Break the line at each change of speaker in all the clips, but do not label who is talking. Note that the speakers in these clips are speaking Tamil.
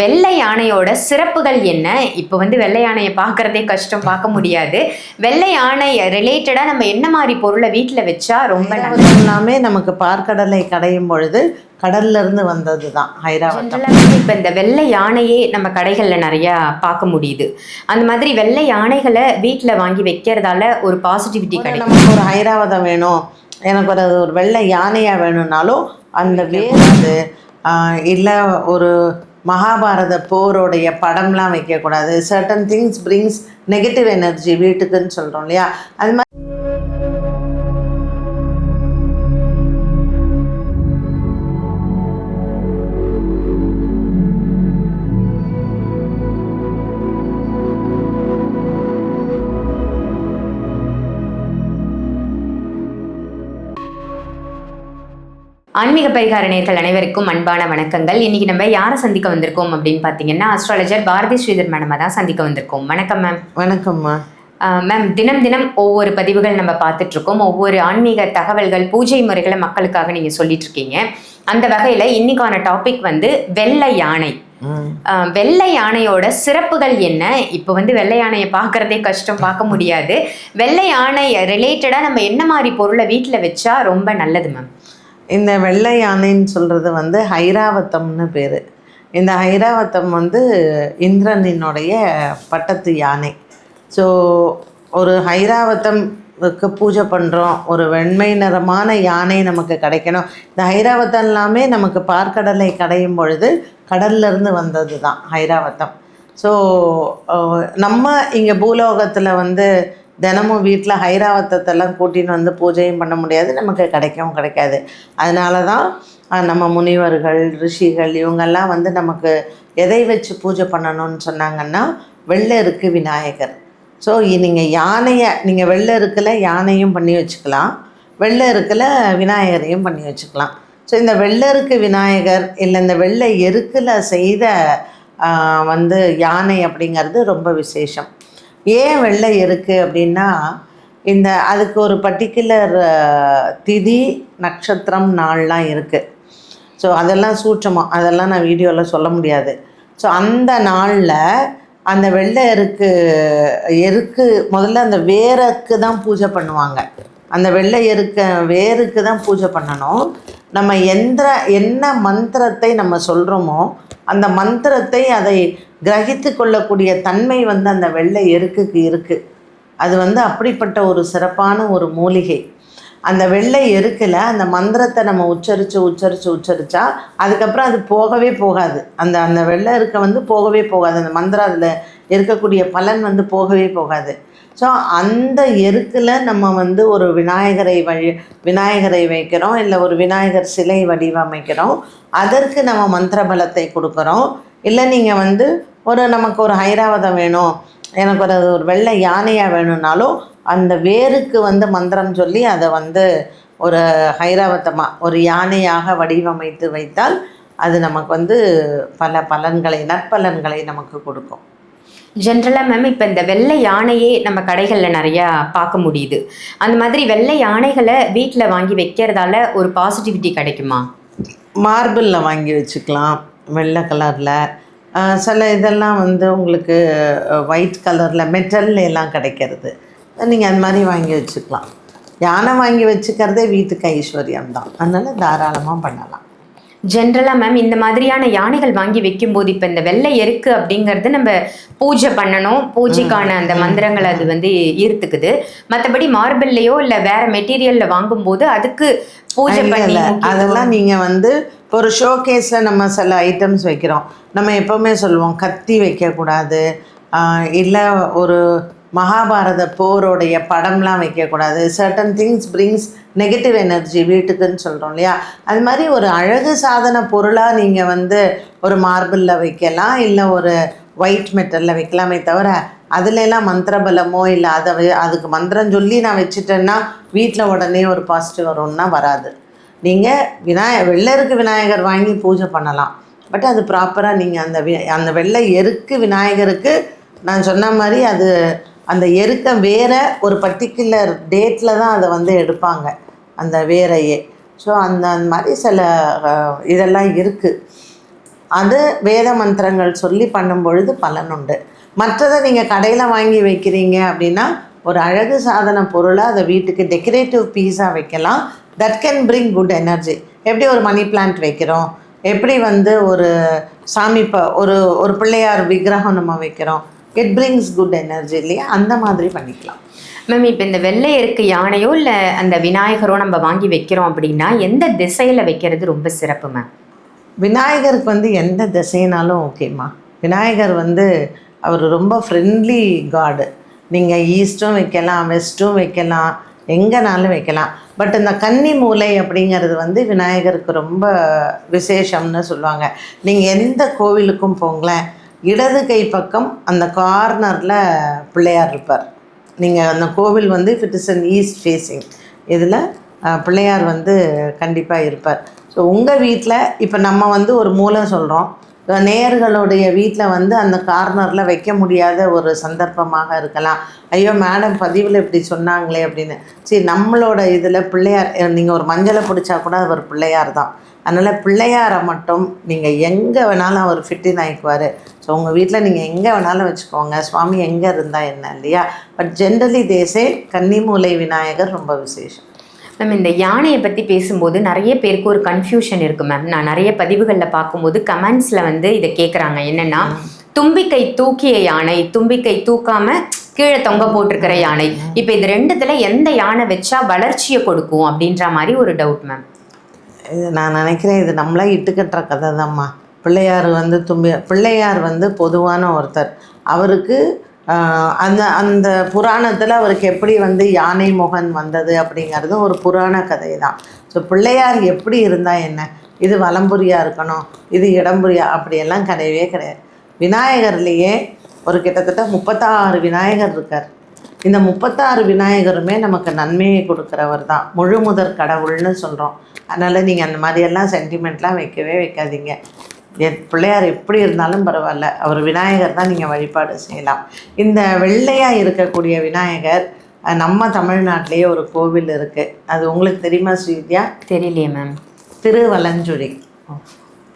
வெள்ளை யானையோட சிறப்புகள் என்ன? இப்போ வந்து வெள்ளை யானையை பார்க்கறதே கஷ்டம் பார்க்க முடியாது. வெள்ளை யானை ரிலேட்டடாக நம்ம என்ன மாதிரி பொருளை வீட்டில் வச்சா ரொம்ப
எல்லாமே நமக்கு பார்க்கடலை கடையும் பொழுது கடல்ல இருந்து வந்தது தான்.
ஜென்ரலாக இப்போ இந்த வெள்ளை யானையே நம்ம கடைகளில் நிறையா பார்க்க முடியுது. அந்த மாதிரி வெள்ளை யானைகளை வீட்டில் வாங்கி வைக்கிறதால ஒரு பாசிட்டிவிட்டி கிடைக்கும்.
நமக்கு ஒரு ஐராவதம் வேணும். எனக்கு ஒரு ஒரு வெள்ளை யானையா வேணும்னாலும் அந்த வேறு இல்லை ஒரு மகாபாரத போரோடைய படம்லாம் வைக்கக்கூடாது. Certain things brings negative energy வீட்டுக்குன்னு சொல்கிறோம் இல்லையா? அது மாதிரி
ஆன்மீக பரிகார நேர்கள் அனைவருக்கும் அன்பான வணக்கங்கள். இன்னைக்கு நம்ம யாரை சந்திக்க வந்திருக்கோம் அப்படின்னு பார்த்தீங்கன்னா அஸ்ட்ராலஜர் பாரதி ஸ்ரீதர் மேடமை தான் சந்திக்க வந்திருக்கோம். வணக்கம் மேம்
வணக்கம்மா.
மேம் தினம் தினம் ஒவ்வொரு பதிவுகள் நம்ம பார்த்துட்டு இருக்கோம். ஒவ்வொரு ஆன்மீக தகவல்கள் பூஜை முறைகளை மக்களுக்காக நீங்கள் சொல்லிட்டு இருக்கீங்க. அந்த வகையில் இன்னைக்கான டாபிக் வந்து வெள்ளை யானை. வெள்ளை யானையோட சிறப்புகள் என்ன? இப்போ வந்து வெள்ளை யானையை பார்க்கறதே கஷ்டம் பார்க்க முடியாது. வெள்ளை யானை ரிலேட்டடாக நம்ம என்ன மாதிரி பொருளை வீட்டில் வச்சா ரொம்ப நல்லது மேம்
இந்த வெள்ளை யானைன்னு சொல்கிறது வந்து ஹைராவத்தம்னு பேர். இந்த ஹைராவத்தம் வந்து இந்திரனினுடைய பட்டத்து யானை. ஸோ ஒரு ஹைராவத்தம்க்கு பூஜை பண்ணுறோம் ஒரு வெண்மை நிறமான யானை நமக்கு கிடைக்கணும். இந்த ஹைராவத்தம் எல்லாமே நமக்கு பார்க்கடலை கடையும் பொழுது கடல்லேருந்து வந்தது தான் ஹைராவத்தம் ஸோ நம்ம இங்கே பூலோகத்தில் வந்து தினமும் வீட்டில் ஹைராவத்தத்தெல்லாம் கூட்டின்னு வந்து பூஜையும் பண்ண முடியாது. நமக்கு கிடைக்கவும் கிடைக்காது. அதனால தான் நம்ம முனிவர்கள் ரிஷிகள் இவங்கெல்லாம் வந்து நமக்கு எதை வச்சு பூஜை பண்ணணும்னு சொன்னாங்கன்னா வெள்ளை இருக்கு விநாயகர். ஸோ நீங்கள் யானையை நீங்கள் வெள்ளை இருக்குல்ல யானையும் பண்ணி வச்சுக்கலாம். வெள்ளை இருக்குல்ல விநாயகரையும் பண்ணி வச்சுக்கலாம். ஸோ இந்த வெள்ளருக்கு விநாயகர் இல்லை இந்த வெள்ளை எருக்கில் செய்த வந்து யானை அப்படிங்கிறது ரொம்ப விசேஷம். ஏன் வெள்ளை எருக்கு அப்படின்னா இந்த அதுக்கு ஒரு பர்டிகுலர் திதி நட்சத்திரம் நாள்லாம் இருக்குது ஸோ அதெல்லாம் சூட்சமாக அதெல்லாம் நான் வீடியோவில் சொல்ல முடியாது. ஸோ அந்த நாளில் அந்த வெள்ளை எருக்கு எருக்கு முதல்ல அந்த வேருக்கு தான் பூஜை பண்ணுவாங்க. அந்த வெள்ளை எருக்க வேருக்கு தான் பூஜை பண்ணணும். நம்ம எந்த என்ன மந்திரத்தை நம்ம சொல்கிறோமோ அந்த மந்திரத்தை அதை கிரகித்து கொள்ளக்கூடிய தன்மை வந்து அந்த வெள்ளை எருக்குக்கு இருக்குது அது வந்து அப்படிப்பட்ட ஒரு சிறப்பான ஒரு மூலிகை. அந்த வெள்ளை எருக்கில் அந்த மந்திரத்தை நம்ம உச்சரித்து உச்சரித்து உச்சரித்தா அதுக்கப்புறம் அது போகவே போகாது. அந்த அந்த வெள்ளை இருக்க வந்து போகவே போகாது. அந்த மந்திரம் அதில் இருக்கக்கூடிய பலன் வந்து போகவே போகாது. ஸோ அந்த எருக்கில் நம்ம வந்து ஒரு விநாயகரை வழி விநாயகரை வைக்கிறோம் இல்லை ஒரு விநாயகர் சிலை வடிவமைக்கிறோம். அதற்கு நம்ம மந்திர பலத்தை கொடுக்குறோம். இல்லை நீங்கள் வந்து ஒரு நமக்கு ஒரு ஐராவதம் வேணும் எனக்கு ஒரு ஒரு வெள்ளை யானையாக வேணும்னாலும் அந்த வேருக்கு வந்து மந்திரம் சொல்லி அதை வந்து ஒரு ஐராவதமாக ஒரு யானையாக வடிவமைத்து வைத்தால் அது நமக்கு வந்து பல பலன்களை நற்பலன்களை நமக்கு கொடுக்கும்.
ஜென்ரலாக மேம் இப்போ இந்த வெள்ளை யானையே நம்ம கடைகளில் நிறையா பார்க்க முடியுது. அந்த மாதிரி வெள்ளை யானைகளை வீட்டில் வாங்கி வைக்கிறதால ஒரு பாசிட்டிவிட்டி கிடைக்குமா?
மார்பிளில் வாங்கி வச்சுக்கலாம் வெள்ளை கலரில் சில இதெல்லாம் வந்து உங்களுக்கு ஒயிட் கலரில் மெட்டல்ல எல்லாம் கிடைக்கிறது. நீங்கள் அது மாதிரி வாங்கி வச்சுக்கலாம். யானை வாங்கி வச்சுக்கிறதே வீட்டுக்கு ஐஸ்வர்யம் தான். அதனால் தாராளமாக பண்ணலாம்.
ஜென்ரலாக மேம் இந்த மாதிரியான யானைகள் வாங்கி வைக்கும்போது இப்போ இந்த வெள்ளை எருக்கு அப்படிங்கிறது நம்ம பூஜை பண்ணணும். பூஜைக்கான அந்த மந்திரங்கள் அது வந்து ஈர்த்துக்குது. மற்றபடி மார்பிள்லையோ இல்லை வேற மெட்டீரியல்ல வாங்கும்போது அதுக்கு பூஜை பண்ணி
அதெல்லாம் நீங்கள் வந்து இப்போ ஒரு ஷோ கேஸில் நம்ம சில ஐட்டம்ஸ் வைக்கிறோம். நம்ம எப்போவுமே சொல்லுவோம் கத்தி வைக்கக்கூடாது. இல்லை ஒரு மகாபாரத போரோடைய படம்லாம் வைக்கக்கூடாது. Certain things brings negative energy வீட்டுக்குன்னு சொல்கிறோம் இல்லையா? அது மாதிரி ஒரு அழகு சாதன பொருளாக நீங்கள் வந்து ஒரு மார்பிளில் வைக்கலாம் இல்லை ஒரு ஒயிட் மெட்டலில் வைக்கலாமே தவிர அதுலலாம் மந்திர பலமோ இல்லை அதை அதுக்கு மந்திரம் சொல்லி நான் வச்சுட்டேன்னா வீட்டில் உடனே ஒரு பாசிட்டிவ் வரும்னா வராது. நீங்கள் விநாய வெள்ளருக்கு விநாயகர் வாங்கி பூஜை பண்ணலாம். பட் அது ப்ராப்பராக நீங்கள் அந்த வி- அந்த வெள்ளை எருக்கு விநாயகருக்கு நான் சொன்ன மாதிரி அது அந்த எருக்க வேற ஒரு பர்டிகுலர் டேட்டில் தான் அதை வந்து எடுப்பாங்க. அந்த வேரையே ஸோ அந்த அந்த மாதிரி சில இதெல்லாம் இருக்குது அது வேத மந்திரங்கள் சொல்லி பண்ணும் பொழுது பலன் உண்டு. மற்றதை நீங்கள் கடையில் வாங்கி வைக்கிறீங்க அப்படின்னா ஒரு அழகு சாதன பொருளை அதை வீட்டுக்கு டெக்கரேட்டிவ் பீஸாக வைக்கலாம். That can bring good energy எப்படி ஒரு மணி பிளான்ட் வைக்கிறோம்? எப்படி வந்து ஒரு சாமி ப ஒரு ஒரு பிள்ளையார் விக்கிரகம் நம்ம வைக்கிறோம்? இட் பிரிங்ஸ் குட் எனர்ஜி இல்லையா? அந்த மாதிரி பண்ணிக்கலாம்.
மேம் இப்போ இந்த வெள்ளை எருக்கு யானையோ இல்லை அந்த விநாயகரோ நம்ம வாங்கி வைக்கிறோம் அப்படின்னா எந்த திசையில் வைக்கிறது ரொம்ப சிறப்பு மேம்
விநாயகருக்கு வந்து எந்த திசைனாலும் ஓகேம்மா விநாயகர் வந்து அவர் ரொம்ப ஃப்ரெண்ட்லி காடு நீங்கள் ஈஸ்ட்டும் வைக்கலாம் வெஸ்ட்டும் வைக்கலாம் எங்கேனாலும் வைக்கலாம். பட் இந்த கன்னி மூலை அப்படிங்கிறது வந்து விநாயகருக்கு ரொம்ப விசேஷம்னு சொல்லுவாங்க. நீங்கள் எந்த கோவிலுக்கும் போங்களேன் இடது கை பக்கம் அந்த கார்னரில் பிள்ளையார் இருப்பார். நீங்கள் அந்த கோவில் வந்து if it is on east facing இதில் பிள்ளையார் வந்து கண்டிப்பாக இருப்பார். ஸோ உங்கள் வீட்டில் இப்போ நம்ம வந்து ஒரு மூலை சொல்கிறோம் நேயர்களுடைய வீட்டில் வந்து அந்த கார்னரில் வைக்க முடியாத ஒரு சந்தர்ப்பமாக இருக்கலாம். ஐயோ மேடம் பதிவில் இப்படி சொன்னாங்களே அப்படின்னு. சரி நம்மளோட இதில் பிள்ளையார் நீங்கள் ஒரு மஞ்சளை பிடிச்சா கூட அவர் பிள்ளையார் தான். அதனால் பிள்ளையாரை மட்டும் நீங்கள் எங்கே வேணாலும் அவர் ஃபிட்டின் ஆகிக்குவார் ஸோ உங்கள் வீட்டில் நீங்கள் எங்கே வேணாலும் வச்சுக்கோங்க. சுவாமி எங்கே இருந்தால் என்ன இல்லையா? பட் ஜென்ரலி தேசே கன்னிமூலை விநாயகர் ரொம்ப விசேஷம்.
மேம் இந்த யானையை பற்றி பேசும்போது நிறைய பேருக்கு ஒரு கன்ஃபியூஷன் இருக்கு மேம். நான் நிறைய பதிவுகளில் பார்க்கும்போது கமெண்ட்ஸில் வந்து இதை கேட்குறாங்க என்னன்னா தும்பிக்கை தூக்கிய யானை தும்பிக்கை தூக்காம கீழே தொங்க போட்டிருக்கிற யானை. இப்போ இது ரெண்டுத்துல எந்த யானை வச்சா வளர்ச்சியை கொடுக்கும் அப்படின்ற மாதிரி ஒரு டவுட் மேம்.
இது நான் நினைக்கிறேன் இது நம்மளா இட்டுக்கட்டுற கதை தான்மா பிள்ளையார் வந்து தும்பி பிள்ளையார் வந்து பொதுவான ஒருத்தர். அவருக்கு அந்த அந்த புராணத்தில் அவருக்கு எப்படி வந்து யானை முகன் வந்தது அப்படிங்கிறது ஒரு புராண கதை தான் ஸோ பிள்ளையார் எப்படி இருந்தால் என்ன? இது வலம்புரியாக இருக்கணும் இது இடம்புரியா அப்படியெல்லாம் கிடையவே கிடையாது. விநாயகர்லேயே ஒரு கிட்டத்தட்ட முப்பத்தாறு விநாயகர் இருக்கார். இந்த முப்பத்தாறு விநாயகருமே நமக்கு நன்மையை கொடுக்குறவர் தான். முழு முதற் கடவுள்னு சொல்கிறோம் அதனால் நீங்கள் அந்த மாதிரியெல்லாம் சென்டிமெண்ட்லாம் வைக்கவே வைக்காதீங்க. பிள்ளையார் எப்படி இருந்தாலும் பரவாயில்ல. அவர் விநாயகர் தான் நீங்கள் வழிபாடு செய்யலாம். இந்த வெள்ளையாக இருக்கக்கூடிய விநாயகர் நம்ம தமிழ்நாட்டிலேயே ஒரு கோவில் இருக்குது அது உங்களுக்கு தெரியுமா ஸ்ரீவித்யா?
தெரியலையே மேம்.
திருவலஞ்சுழி.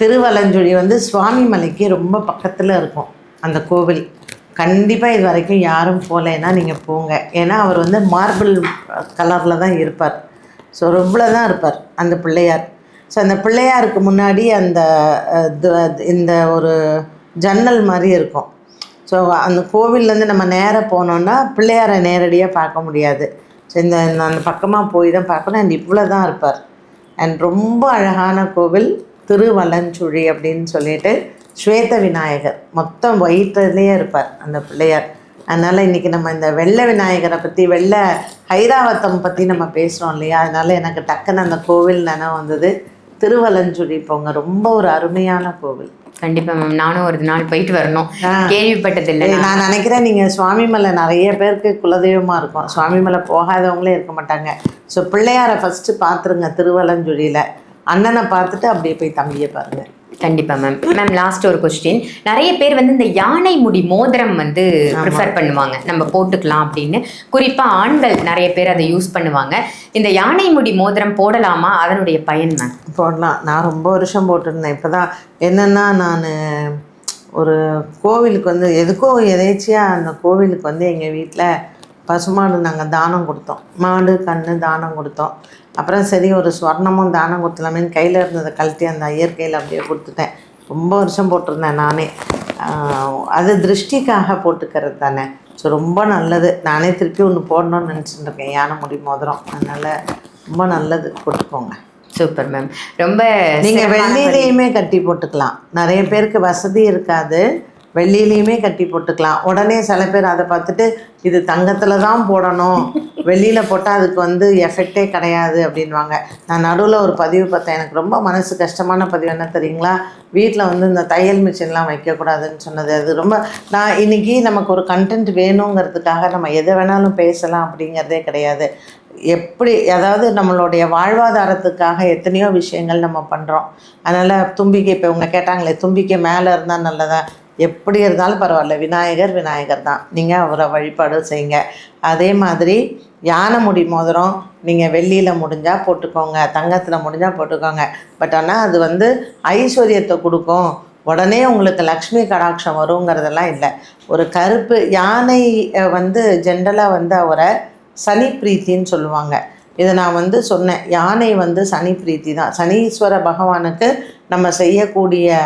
திருவலஞ்சுழி வந்து சுவாமி மலைக்கு ரொம்ப பக்கத்தில் இருக்கும் அந்த கோவில். கண்டிப்பாக இது வரைக்கும் யாரும் போகலைன்னா நீங்கள் போங்க. ஏன்னா அவர் வந்து மார்பிள் கலரில் தான் இருப்பார். ஸோ ரொம்ப தான் இருப்பார் அந்த பிள்ளையார். ஸோ அந்த பிள்ளையாருக்கு முன்னாடி அந்த இந்த ஒரு ஜன்னல் மாதிரி இருக்கும். ஸோ அந்த கோவில்லேருந்து நம்ம நேராக போனோன்னா பிள்ளையாரை நேரடியாக பார்க்க முடியாது. ஸோ இந்த இந்த அந்த பக்கமாக போய் தான் பார்க்கணும் அண்ட் இவ்வளோ தான் இருப்பார். அண்ட் ரொம்ப அழகான கோவில் திருவலஞ்சுழி அப்படின்னு சொல்லிட்டு ஸ்வேத விநாயகர். மொத்தம் வயிற்றுலேயே இருப்பார் அந்த பிள்ளையார். அதனால் இன்றைக்கி நம்ம இந்த வெள்ளை விநாயகரை பற்றி வெள்ளை ஐராவத்தம் பற்றி நம்ம பேசுகிறோம் இல்லையா? அதனால் எனக்கு டக்குன்னு அந்த கோவில் நினைவு வந்தது. திருவலஞ்சுழி போங்க. ரொம்ப ஒரு அருமையான கோவில்.
கண்டிப்பா மேம் நானும் ஒரு நாள் போயிட்டு வரணும். கேள்விப்பட்டதில்லை
நான். நினைக்கிறேன் நீங்கள் சுவாமிமலை நிறைய பேருக்கு குலதெய்வமாக இருக்கும். சுவாமிமலை போகாதவங்களே இருக்க மாட்டாங்க. ஸோ பிள்ளையாரை ஃபஸ்ட்டு பார்த்துருங்க திருவலஞ்சுழியில். அண்ணனை பார்த்துட்டு அப்படியே போய் தம்பியை பாருங்கள்
கண்டிப்பா மேம் மேம் லாஸ்ட் ஒரு கொஸ்டின் நிறைய பேர் வந்து இந்த யானை முடி மோதிரம் வந்து ப்ரிஃபர் பண்ணுவாங்க. நம்ம போட்டுக்கலாம் அப்படின்னு. குறிப்பா ஆண்கள் நிறைய பேர் அதை யூஸ் பண்ணுவாங்க. இந்த யானை முடி மோதிரம் போடலாமா? அதனுடைய பயன் மேம்
போடலாம். நான் ரொம்ப வருஷம் போட்டிருந்தேன். இப்போ தான் என்னென்னா நான் ஒரு கோவிலுக்கு வந்து எதுக்கோ எதேச்சியாக அந்த கோவிலுக்கு வந்து எங்கள் வீட்டில் பசுமாடு நாங்கள் தானம் கொடுத்தோம். மாடு கன்று தானம் கொடுத்தோம். அப்புறம் சரி ஒரு ஸ்வர்ணமும் தானம் கொடுத்தலாமேன்னு கையில் இருந்ததை கழட்டி அந்த ஐயர் கையில் அப்படியே கொடுத்துட்டேன். ரொம்ப வருஷம் போட்டிருந்தேன் நானே. அது திருஷ்டிக்காக போட்டுக்கிறது தானே. ஸோ ரொம்ப நல்லது. நானே திருப்பி ஒன்று போடணும்னு நினச்சிட்டு இருக்கேன். யானை முடி மோதிரம். அதனால் ரொம்ப நல்லது. போட்டுக்கோங்க.
Super ma'am. ரொம்ப
நீங்க
சிறப்பான பதிவு.
வெள்ளியிலையுமே கட்டி போட்டுக்கலாம். நிறைய பேருக்கு வசதி இருக்காது. வெள்ளியிலையுமே கட்டி போட்டுக்கலாம். உடனே சில பேர் அதை பார்த்துட்டு இது தங்கத்தில் தான் போடணும். வெளியில் போட்டால் அதுக்கு வந்து எஃபெக்டே கிடையாது அப்படின்வாங்க நான் நடுவில் ஒரு பதிவு பார்த்தேன். எனக்கு ரொம்ப மனசு கஷ்டமான பதிவு என்ன தெரியுங்களா? வீட்டில் வந்து இந்த தையல் மிஷின்லாம் வைக்கக்கூடாதுன்னு சொன்னது. அது ரொம்ப நான் இன்றைக்கி நமக்கு ஒரு கண்டென்ட் வேணுங்கிறதுக்காக நம்ம எதை வேணாலும் பேசலாம் அப்படிங்கிறதே கிடையாது. எப்படி அதாவது நம்மளுடைய வாழ்வாதாரத்துக்காக எத்தனையோ விஷயங்கள் நம்ம பண்ணுறோம் அதனால் தும்பிக்கை இப்போ இவங்க கேட்டாங்களே தும்பிக்கை மேலே இருந்தால் நல்லதாக எப்படி இருந்தாலும் பரவாயில்ல. விநாயகர் விநாயகர் தான். நீங்கள் அவரை வழிபாடு செய்யுங்க. அதே மாதிரி யானை முடி மோதிரம் நீங்கள் வெள்ளியில் முடிஞ்சால் போட்டுக்கோங்க. தங்கத்தில் முடிஞ்சால் போட்டுக்கோங்க. பட் ஆனால் அது வந்து ஐஸ்வர்யத்தை கொடுக்கும். உடனே உங்களுக்கு லக்ஷ்மி கடாட்சம் வருங்கிறதெல்லாம் இல்லை. ஒரு கருப்பு யானை வந்து ஜென்ரலாக வந்து அவரை சனி பிரீத்தின்னு சொல்லுவாங்க. இதை நான் வந்து சொன்னேன். யானை வந்து சனி பிரீத்தி தான் சனீஸ்வர பகவானுக்கு நம்ம செய்யக்கூடிய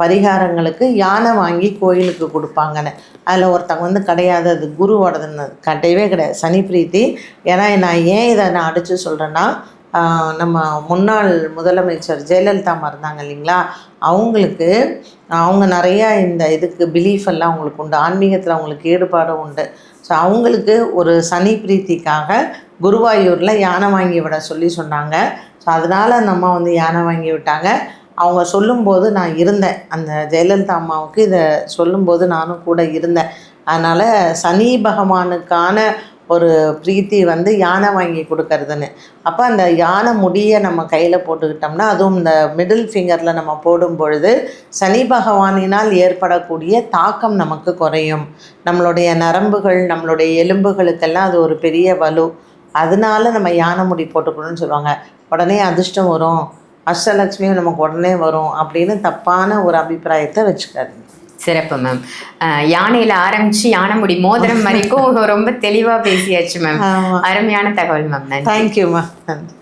பரிகாரங்களுக்கு யானை வாங்கி கோயிலுக்கு கொடுப்பாங்கன்னு. அதில் ஒருத்தங்க வந்து கிடையாது அது குருவோடதுன்னு கிடையவே கிடையாது. சனி பிரீத்தி ஏன்னா நான் ஏன் இதை நான் அடித்து சொல்கிறேன்னா நம்ம முன்னாள் முதலமைச்சர் ஜெயலலிதா அம்மா இருந்தாங்க இல்லைங்களா? அவங்களுக்கு அவங்க நிறையா இந்த இதுக்கு பிலீஃப் எல்லாம் அவங்களுக்கு உண்டு. ஆன்மீகத்தில் அவங்களுக்கு ஈடுபாடும் உண்டு. ஸோ அவங்களுக்கு ஒரு சனி பிரீத்திக்காக குருவாயூரில் யானை வாங்கி விட சொல்லி சொன்னாங்க. ஸோ அதனால் அந்த அம்மா வந்து யானை வாங்கி விட்டாங்க. அவங்க சொல்லும்போது நான் இருந்தேன். அந்த ஜெயலலிதா அம்மாவுக்கு இதை சொல்லும்போது நானும் கூட இருந்தேன். அதனால் சனி பகவானுக்கான ஒரு பிரீத்தி வந்து யானை வாங்கி கொடுக்கறதுன்னு. அப்போ அந்த யானை முடியை நம்ம கையில் போட்டுக்கிட்டோம்னா அதுவும் இந்த மிடில் ஃபிங்கரில் நம்ம போடும் பொழுது சனி பகவானினால் ஏற்படக்கூடிய தாக்கம் நமக்கு குறையும். நம்மளுடைய நரம்புகள் நம்மளுடைய எலும்புகளுக்கெல்லாம் அது ஒரு பெரிய வலு. அதனால நம்ம யானை முடி போட்டுக்கணும்னு சொல்லுவாங்க. உடனே அதிர்ஷ்டம் வரும். அஷ்டலட்சுமியும் நமக்கு உடனே வரும் அப்படின்னு தப்பான ஒரு அபிப்பிராயத்தை வச்சுக்காதீங்க.
சிறப்பு மேம் யானையில ஆரம்பிச்சு யானை முடி மோதிரம் வரைக்கும் ரொம்ப தெளிவா பேசியாச்சு மேம் அருமையான தகவல் மேம் நன்றி.
தேங்க்யூம்மா நன்றி.